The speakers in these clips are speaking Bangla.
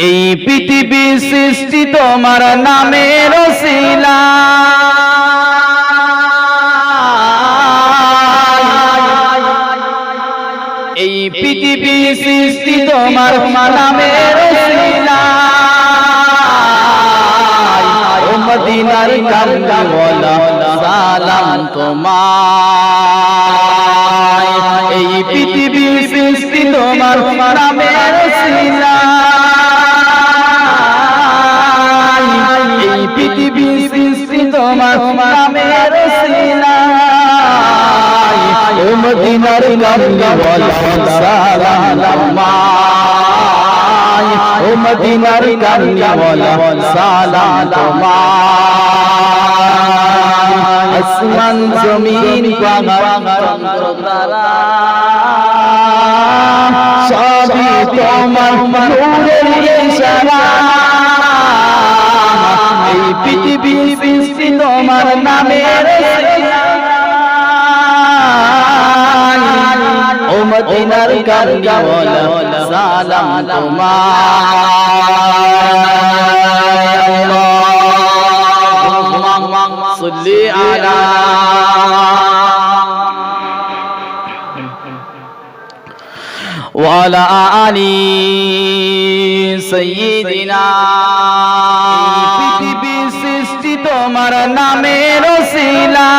এই পৃথিবী সৃষ্টি তোমার নামের শিলা এই পৃথিবী সৃষ্টি তোমার নামের শিলা সালাম তোমার এই পৃথিবী সৃষ্টি তোমার নামের শিলা তোমার নামের শিলা ও মদিনার কামলা সালাম তোমার ও মদিনার কামলা সালাম তোমার আসমান, জমিন পাহাড় তারা সবই তোমার পৃথিবী তোমার নামের ও মদিনার কামলা সালাম তোমার صلي على وعلى آل سيدنا পৃথিবী সৃষ্টি তোমার নামের শিলা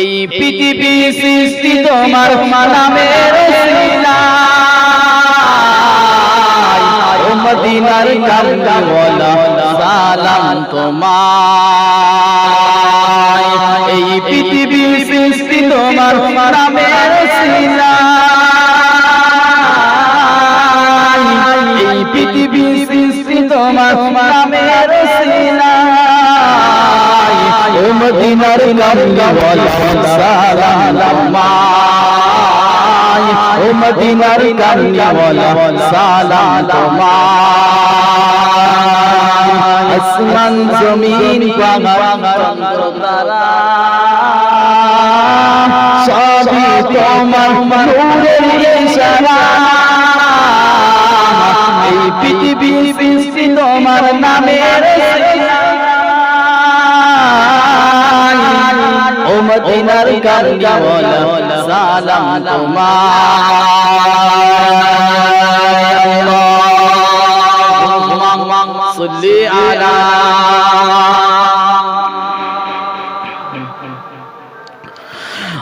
এই পৃথিবী সৃষ্টি তোমার নামের শিলা সালাম তোমার এই পৃথিবী সৃষ্টি তোমার নামের শিলা তোমার ও মদিনার কামলা সালাম তোমার আসমান জমিন পাহাড় তারা সবই তোমার নূরের ইশারা এই পৃথিবী সৃষ্টি তোমার নামের মদিনার কামলা সালাম তোমার صلي على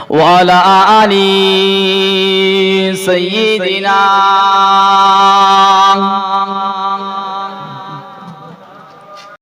وعلى آل سيدنا